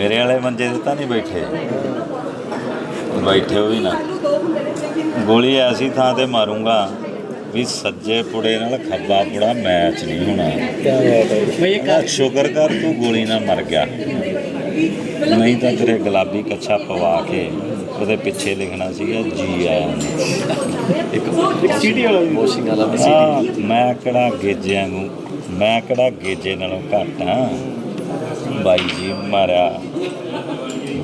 ਮੇਰੇ ਵਾਲੇ ਮੰਜੇ ਤੇ ਤਾਂ ਨਹੀਂ ਬੈਠੇ। ਬੈਠੇ ਹੋ ਵੀ ਨਾ। ਗੋਲੀ ਐਸੀ ਥਾਂ ਤੇ ਮਾਰੂੰਗਾ ਵੀ ਸੱਜੇ ਪੁੜੇ ਨਾਲ ਖੱਬਾ ਪੁੜਾ ਮੈਚ ਨਹੀਂ ਹੋਣਾ। ਮੈਂ ਇਹ ਨਾ ਸ਼ੁਕਰ ਕਰ ਤੂੰ ਗੋਲੀ ਨਾਲ ਮਰ ਗਿਆ। ਨਹੀਂ ਤਾਂ ਤੇਰੇ ਗੁਲਾਬੀ ਕੱਛਾ ਪਵਾ ਕੇ ਉਹਦੇ ਪਿੱਛੇ ਲਿਖਣਾ ਸੀਗਾ ਜੀ ਆਇਆਂ ਇੱਕ ਸੀਡੀ ਵਾਲਾ ਵੀ। ਵਾਸ਼ਿੰਗ ਵਾਲਾ ਮੈਂ ਕਿਹੜਾ ਗੇਜਿਆਂ ਨੂੰ ਮੈਂ ਕਿਹੜਾ ਗੇਜੇ ਨਾਲੋਂ ਘੱਟ ਹਾਂ। ਬਾਈ ਜੀ ਮਾਰਿਆ।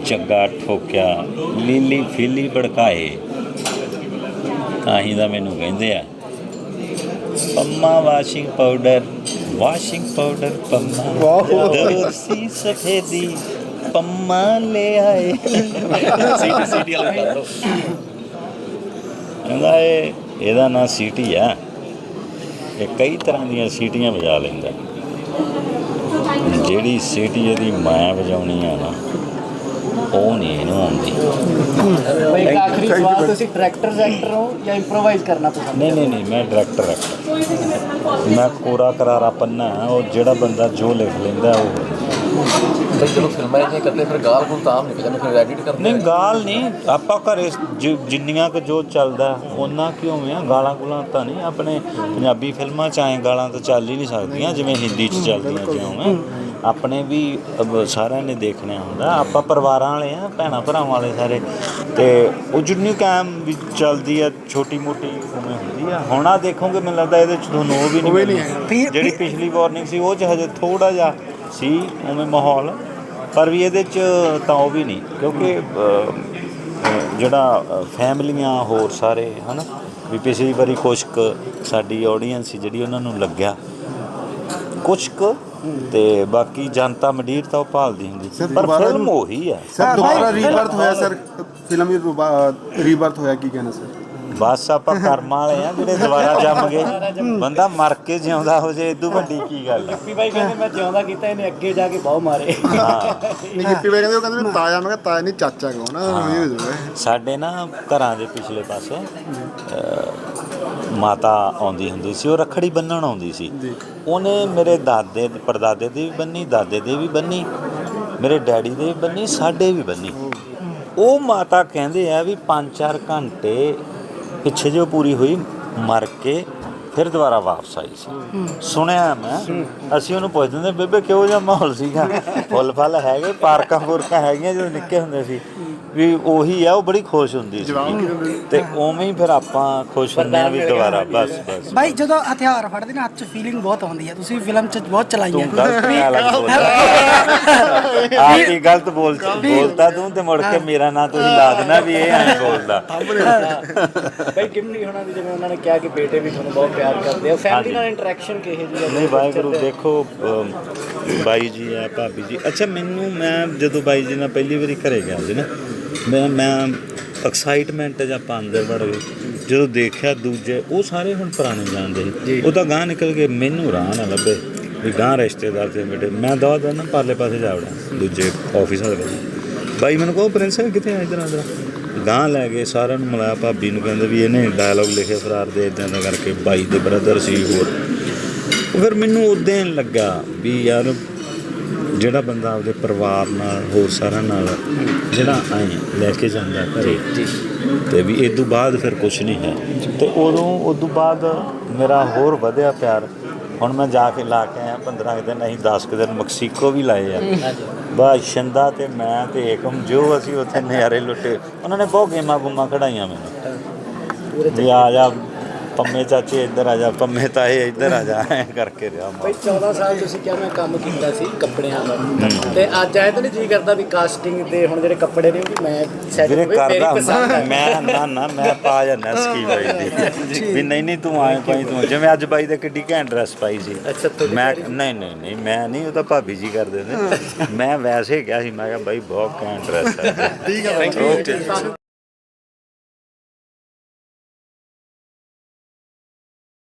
ਜੱਗਾ ਠੋਕਿਆ। ਲੀਲੀ ਫੀਲੀ ਭੜਕਾਏ। ਤਾਂ ਹੀ ਦਾ ਮੈਨੂੰ ਕਹਿੰਦੇ ਆ। Pamma washing powder washing powder Pamma. ਵਾਹ। ਦੋਸੀ ਸਫੇਦੀ ਪੰਮਾ ਲੈ ਆਏ। ਸੀਡੀ ਸੀਡੀ ਵਾਲਾ ਕਰ ਲਓ ਕਹਿੰਦਾ ਇਹ ਇਹਦਾ ਨਾਂ ਸੀਟੀ ਆ। ਇਹ ਕਈ ਤਰ੍ਹਾਂ ਦੀਆਂ ਸੀਟੀਆਂ ਵਜਾ ਲੈਂਦਾ। ਜਿਹੜੀ ਸੀਟੀ ਇਹਦੀ ਮੈਂ ਵਜਾਉਣੀ ਆ ਨਾ ਉਹ ਨਹੀਂ ਇਹਨੂੰ ਆਉਂਦੀ। ਬਈ ਇੱਕ ਆਖਰੀ ਸਵਾਲ ਤੁਸੀਂ ਡਾਇਰੈਕਟਰ ਐਕਟਰ ਹੋ ਜਾਂ ਇੰਪਰੋਵਾਈਜ਼ ਕਰਨਾ ਪਸੰਦ ਨਹੀਂ ਨਹੀਂ ਨਹੀਂ ਮੈਂ ਡਾਇਰੈਕਟਰ ਐਕਟਰ ਮੈਂ ਕੋਰਾ ਕਰਾਰਾ ਪੰਨਾ ਉਹ ਜਿਹੜਾ ਬੰਦਾ ਜੋ ਲਿਖ ਲੈਂਦਾ ਉਹ। ਬਈ ਚਲੋ ਫਿਲਮਾਂ ਇਹ ਕਰਦੇ ਫਿਰ ਗਾਲ ਗੁਲ ਤਾਂ ਆਮ ਨਿਕਲ ਜਾਂਦਾ ਫਿਰ ਐਡਿਟ ਕਰਦੇ ਨਹੀਂ ਗਾਲ ਨਹੀਂ ਆਪਾਂ ਘਰੇ ਜਿੰਨੀਆਂ ਕੁ ਜੋ ਚੱਲਦਾ ਉਹਨਾਂ ਕਿਉਂ ਆ? ਗਾਲਾਂ ਗੁਲਾਂ ਤਾਂ ਨਹੀਂ ਆਪਣੇ ਪੰਜਾਬੀ ਫਿਲਮਾਂ ਚ ਆਏ ਗਾਲਾਂ ਤਾਂ ਚੱਲ ਹੀ ਨਹੀਂ ਸਕਦੀਆਂ ਜਿਵੇਂ ਹਿੰਦੀ ਚ ਚੱਲਦੀਆਂ ਜਿਉਂ ਆ ਆਪਣੇ ਵੀ ਸਾਰਿਆਂ ਨੇ ਦੇਖਣਾ ਹੁੰਦਾ। ਆਪਾਂ ਪਰਿਵਾਰਾਂ ਵਾਲੇ ਆ ਭੈਣਾਂ ਭਰਾਵਾਂ ਵਾਲੇ ਸਾਰੇ। ਤੇ ਉਹ ਜਿੰਨੀ ਕਾਇਮ ਵੀ ਚੱਲਦੀ ਆ ਛੋਟੀ ਮੋਟੀ ਉਵੇਂ ਹੁੰਦੀ ਆ। ਹੁਣ ਆ ਦੇਖੋਗੇ ਮੈਨੂੰ ਲੱਗਦਾ ਇਹਦੇ ਚ ਤੁਹਾਨੂੰ ਉਹ ਵੀ ਨਹੀਂ। ਜਿਹੜੀ ਪਿਛਲੀ ਵਾਰਨਿੰਗ ਸੀ ਉਹ ਚ ਹਜੇ ਥੋੜਾ ਜਿਹਾ ਸੀ ਉਵੇਂ ਮਾਹੌਲ। ਪਰ ਵੀ ਇਹਦੇ ਚ ਤਾਂ ਉਹ ਵੀ ਨਹੀਂ ਕਿਉਂਕਿ ਜਿਹੜਾ ਫੈਮਲੀਆਂ ਹੋਰ ਸਾਰੇ ਹਨਾ? ਵੀ ਪਿਛਲੀ ਵਾਰੀ ਕੁਛ ਕੁ ਸਾਡੀ ਆਡੀਅנס ਸੀ ਜਿਹੜੀ ਉਹਨਾਂ ਨੂੰ ਲੱਗਿਆ। ਕੁਛ ਕੁ ਤੇ ਬਾਕੀ ਜਨਤਾ ਮੰਡੀਰ ਤਾਂ ਉਹ ਭਾਲਦੀ ਹੁੰਦੀ ਪਰ ਫਿਲਮ ਉਹੀ ਆ ਸਰ ਦੁਬਾਰਾ ਰੀਬਰਥ ਹੋਇਆ ਸਰ ਫਿਲਮ ਹੀ ਰੀਬਰਥ ਹੋਇਆ ਕੀ ਕਹਿਣਾ ਸਰ? ਬਸ ਆਪਾਂ ਕਰਮਾਂ ਵਾਲੇ ਆ ਜਿਹੜੇ ਦੁਬਾਰਾ ਜੰਮ ਗਏ। ਬੰਦਾ ਮਰ ਕੇ ਜਿਉਂਦਾ ਹੋ ਜੇ ਇਦੋਂ ਵੱਡੀ ਕੀ ਗੱਲ ਆ। ਗਿੱਪੀ ਬਾਈ ਕਹਿੰਦੇ ਮੈਂ ਜਿਉਂਦਾ ਕੀਤਾ ਇਹਨੇ ਅੱਗੇ ਜਾ ਕੇ ਬਾਹ ਮਾਰੇ। ਹਾਂ। ਨਹੀਂ ਗਿੱਪੀ ਬਾਈ ਕਹਿੰਦੇ ਉਹ ਕਹਿੰਦੇ ਮੈਂ ਤਾਇਆ ਮੈਂ ਕਿਹਾ ਤਾਇਆ ਨਹੀਂ ਚਾਚਾ ਕਹੋ ਨਾ ਹੋ। ਸਾਡੇ ਨਾ ਘਰਾਂ ਦੇ ਪਿਛਲੇ ਪਾਸੇ ਮਾਤਾ ਆਉਂਦੀ ਹੁੰਦੀ ਸੀ ਉਹ ਰੱਖੜੀ ਬੰਨਣ ਆਉਂਦੀ ਸੀ। ਉਹਨੇ ਮੇਰੇ ਦਾਦੇ ਪਰਦਾਦੇ ਦੀ ਵੀ ਬੰਨੀ ਦਾਦੇ ਦੀ ਵੀ ਬੰਨੀ ਮੇਰੇ ਡੈਡੀ ਦੇ ਵੀ ਬੰਨੀ ਸਾਡੇ ਵੀ ਬੰਨੀ ਉਹ ਮਾਤਾ ਕਹਿੰਦੇ ਆ ਵੀ 5-4 ਘੰਟੇ ਪਿੱਛੇ ਜੋ ਪੂਰੀ ਹੋਈ ਮਰ ਕੇ ਫਿਰ ਦੁਬਾਰਾ ਵਾਪਸ ਆਈ ਸੀ। ਸੁਣਿਆ ਮੈਂ ਅਸੀਂ ਉਹਨੂੰ ਪੁੱਛਦੇ ਹੁੰਦੇ ਬੇਬੇ ਕਿਹੋ ਜਿਹਾ ਮਾਹੌਲ ਸੀਗਾ? ਫੁੱਲ ਫਲ ਹੈਗੇ ਪਾਰਕਾਂ ਪੁਰਕਾਂ ਹੈਗੀਆਂ ਜਦੋਂ ਨਿੱਕੇ ਹੁੰਦੇ ਸੀ। ਵੀ ਉਹੀ ਆ ਉਹ ਬੜੀ ਖੁਸ਼ ਹੁੰਦੀ ਸੀ। ਦਿੰਦੇ? ਤੇ ਉਵੇਂ ਹੀ ਫਿਰ ਆਪਾਂ ਖੁਸ਼ ਹੁੰਦੇ ਆ ਵੀ ਦੁਬਾਰਾ ਬਸ ਬਸ। ਬਾਈ ਜਦੋਂ ਹਥਿਆਰ ਫੜਦੇ ਨੇ ਹੱਥ 'ਚ ਫੀਲਿੰਗ ਬਹੁਤ ਆਉਂਦੀ ਹੈ ਤੁਸੀਂ ਫਿਲਮ 'ਚ ਬਹੁਤ ਚਲਾਈ ਹੈ ਗਲਤ ਖਿਆਲ ਬੋਲਦਾ। ਆਪ ਹੀ ਗਲਤ ਬੋਲ ਬੋਲਦਾ ਤੂੰ ਤੇ ਮੁੜ ਕੇ ਮੇਰਾ ਨਾਂ ਤੁਸੀਂ ਲਾ ਦੇਣਾ ਵੀ ਇਹ ਐਂ ਬੋਲਦਾ। ਬਈ ਗਿੱਪੀ ਹੋਣਾ ਦੀ ਜਿਵੇਂ ਉਹਨਾਂ ਨੇ ਕਿਹਾ ਕਿ ਬੇਟੇ ਵੀ ਤੁਹਾਨੂੰ ਬਹੁਤ ਪਿਆਰ ਕਰਦੇ ਆ। ਫੈਮਿਲੀ ਨਾਲ ਇੰਟਰੈਕਸ਼ਨ ਕਿਹੋ ਜਿਹੀ ਹੈ ਨਹੀਂ ਵਾਹਿਗੁਰੂ ਦੇਖੋ ਬਾਈ ਜੀ ਆ ਭਾਬੀ ਜੀ। ਅੱਛਾ ਮੈਨੂੰ ਮੈਂ ਜਦੋਂ ਬਾਈ ਜੀ ਨਾਲ ਪਹਿਲੀ ਵਾਰੀ ਘਰੇ ਗਿਆ ਸੀ ਨਾ ਮੈਂ ਮੈਂ ਐਕਸਾਈਟਮੈਂਟ ਜਾਂ ਆਪਾਂ ਅੰਦਰ ਵੜ ਗਏ ਜਦੋਂ ਦੇਖਿਆ ਦੂਜੇ ਉਹ ਸਾਰੇ ਹੁਣ ਪੁਰਾਣੇ ਜਾਣਦੇ ਸੀ ਉਹ ਤਾਂ ਗਾਂ ਨਿਕਲ ਗਏ ਮੈਨੂੰ ਰਾਹ ਨਾ ਲੱਭੇ ਵੀ ਗਾਂ ਰਿਸ਼ਤੇਦਾਰ ਤੇ ਬੇਟੇ ਮੈਂ ਦਵਾ ਦਾ ਨਾ ਪਰਲੇ ਪਾਸੇ ਜਾ ਵੜਾਂ ਦੂਜੇ ਆਫਿਸ ਪਾਸੇ। ਬਾਈ ਮੈਨੂੰ ਕਹੋ ਪ੍ਰਿੰਸ ਕਿੱਥੇ ਆ ਇਧਰ ਆਦਰ ਗਾਂ ਲੈ ਗਏ ਸਾਰਿਆਂ ਨੂੰ ਮਿਲਾਇਆ ਭਾਬੀ ਨੂੰ ਕਹਿੰਦੇ ਵੀ ਇਹਨੇ ਡਾਇਲੌਗ ਲਿਖੇ ਫਰਾਰ ਦੇ ਇਦਾਂ ਦਾ ਕਰਕੇ ਬਾਈ ਦੇ ਬ੍ਰਦਰ ਸੀ ਹੋਰ। ਫਿਰ ਮੈਨੂੰ ਉਦਾਂ ਲੱਗਾ ਵੀ ਯਾਰ ਜਿਹੜਾ ਬੰਦਾ ਆਪਦੇ ਪਰਿਵਾਰ ਨਾਲ ਹੋਰ ਸਾਰਿਆਂ ਨਾਲ ਜਿਹੜਾ ਐ ਲੈ ਕੇ ਜਾਂਦਾ ਘਰੇ ਤੇ ਵੀ ਇਹ ਤੋਂ ਬਾਅਦ ਫਿਰ ਕੁਝ ਨਹੀਂ ਹੈ। ਤੇ ਉਦੋਂ ਉਸ ਤੋਂ ਬਾਅਦ ਮੇਰਾ ਹੋਰ ਵਧਿਆ ਪਿਆਰ। ਹੁਣ ਮੈਂ ਜਾ ਕੇ ਲਾ ਕੇ ਆਇਆ 15 ਕੁ ਦਿਨ ਅਸੀਂ 10 ਕੁ ਦਿਨ ਮੈਕਸੀਕੋ ਵੀ ਲਾਏ ਆ। ਬਸ ਸ਼ੰਦਾ ਤੇ ਮੈਂ ਤੇ ਏਕਮ ਜੋ ਅਸੀਂ ਉੱਥੇ ਨਜ਼ਾਰੇ ਲੁੱਟੇ ਉਹਨਾਂ ਨੇ ਬਹੁਤ ਗੇਮਾਂ ਗੁੰਮਾਂ ਖੜਾਈਆਂ ਮੈਨੂੰ। ਵੀ ਆ ਜਾ ਪੰਮੇ ਚਾਚੇ ਇੱਧਰ ਆ ਜਾ ਪੰਮੇ ਤਾਏ ਇੱਧਰ ਆ ਜਾ ਐ ਕਰਕੇ ਰਿਹਾ ਮੈਂ ਬਈ 14 ਸਾਲ ਤੁਸੀਂ ਕਿਹਾ ਮੈਂ ਕੰਮ ਕੀਤਾ ਸੀ ਕੱਪੜਿਆਂ ਦਾ। ਤੇ ਅੱਜ ਆਏ ਤਾਂ ਨਹੀਂ ਜੀ ਕਰਦਾ ਵੀ ਕਾਸਟਿੰਗ ਦੇ ਹੁਣ ਜਿਹੜੇ ਕੱਪੜੇ ਨੇ ਉਹ ਵੀ ਮੈਂ ਸੈਟ ਵੀਰੇ ਕਰਦਾ ਮੈਂ ਨਾ ਨਾ ਮੈਂ ਪਾ ਜਾਂਦਾ ਸਕੀ ਬਾਈ ਦੀ। ਵੀ ਨਹੀਂ ਨਹੀਂ ਤੂੰ ਆਏ ਪਾਈ ਤੂੰ ਜਿਵੇਂ ਅੱਜ ਬਾਈ ਦੇ ਕਿੱਡੀ ਘੈਂਟ ਡਰੈਸ ਪਾਈ ਸੀ। ਮੈਂ? ਨਹੀਂ ਨਹੀਂ ਨਹੀਂ ਮੈਂ ਨਹੀਂ ਉਹ ਤਾਂ ਭਾਬੀ ਜੀ ਕਰਦੇ ਨੇ ਮੈਂ ਵੈਸੇ ਕਿਹਾ ਸੀ ਮੈਂ ਕਿਹਾ ਬਾਈ ਬਹੁਤ ਘੈਂਟ ਡਰੈਸ ਹੈ ਠੀਕ ਹੈ ਓਕੇ